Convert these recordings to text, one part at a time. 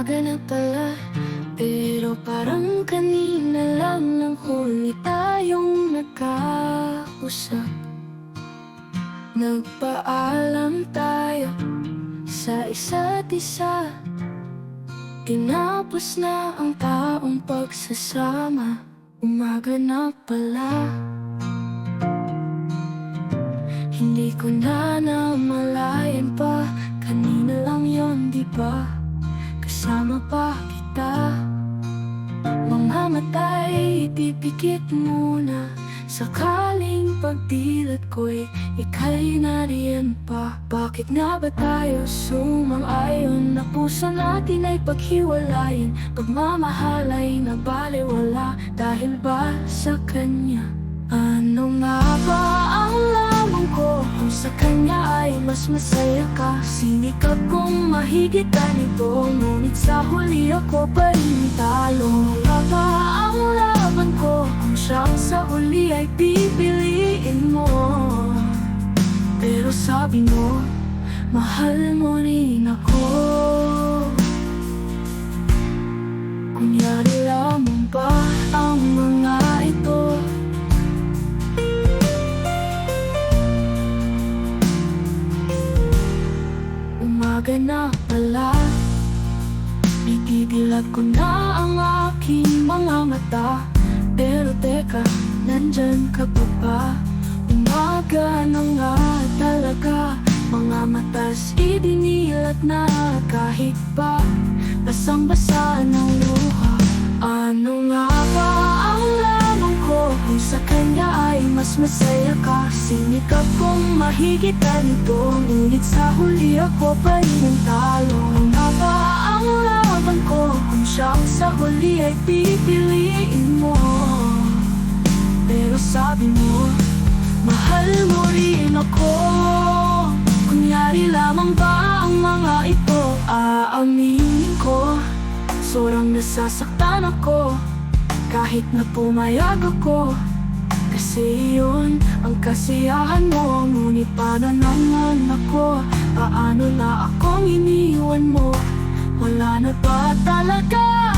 Umaga na pala Pero parang kanina lang Nang huli tayong nagkausap. Nagpaalam tayo Sa isa't isa. Tinapos na ang taong pagsasama Umaga na pala. Hindi ko na namalayan pa Kanina lang yon di ba? Pa kita Mamamatay, ipipikit muna Sakaling pagdilat ko'y ika'y nariyan pa. Bakit nga ba tayo sumang-ayon? Na puso natin ay paghiwalayin. Pagmamahal ay nabaliwala Dahil ba sa kanya? Ano nga ba ang lamang ko. Kung sa kanya ay mas masaya ka. Sinikap kong mahigit ka nito Ngunit sa huli ako pa rin talo. Ba ang laban ko Kung siyang sa huli ay pipiliin mo. Pero sabi mo Mahal mo rin ako. Kunyari na pala Bibibilat ko na ang aking mga mata. Pero teka, nandyan ka pa ba? Umaga na nga talaga. Mga matas ibinilat na kahit pa. Basang-basa ng luha. Ano nga ba ang lamang ko Kung sa kanya ay mas masaya ka Sinikap kong mahigit ka nito Ngunit sa huli ako pa rin ang talo Ano nga ba ang laban ko Kung siyang sa huli ay pipiliin mo. Pero sabi mo Mahal mo rin ako. Kunyari lamang ba ang mga ito Aaminin ko? Sobrang nasasaktan ako Kahit na pumayag ako Kasi yun ang kasiyahan mo Ngunit paano naman ako Paano na akong iniwan mo? Wala na ba talaga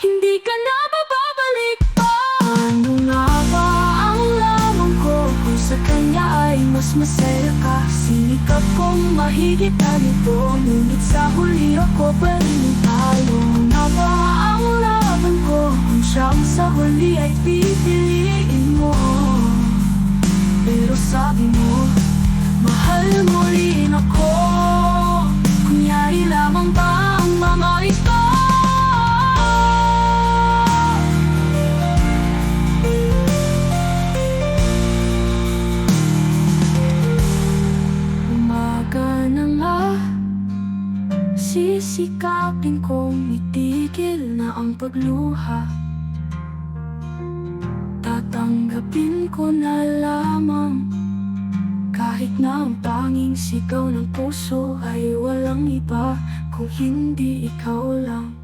Hindi ka na bababalik pa. Ano nga ba ang lamang ko Kung sa kanya ay mas masaya ka? Sinikap kong mahigit ka nito Ngunit sa huli ako pa rin talo Nga ba Sisikapin kong itigil na ang pagluha. Tatanggapin ko na lamang Kahit na ang tanging sigaw ng puso ay walang iba Kung hindi ikaw lang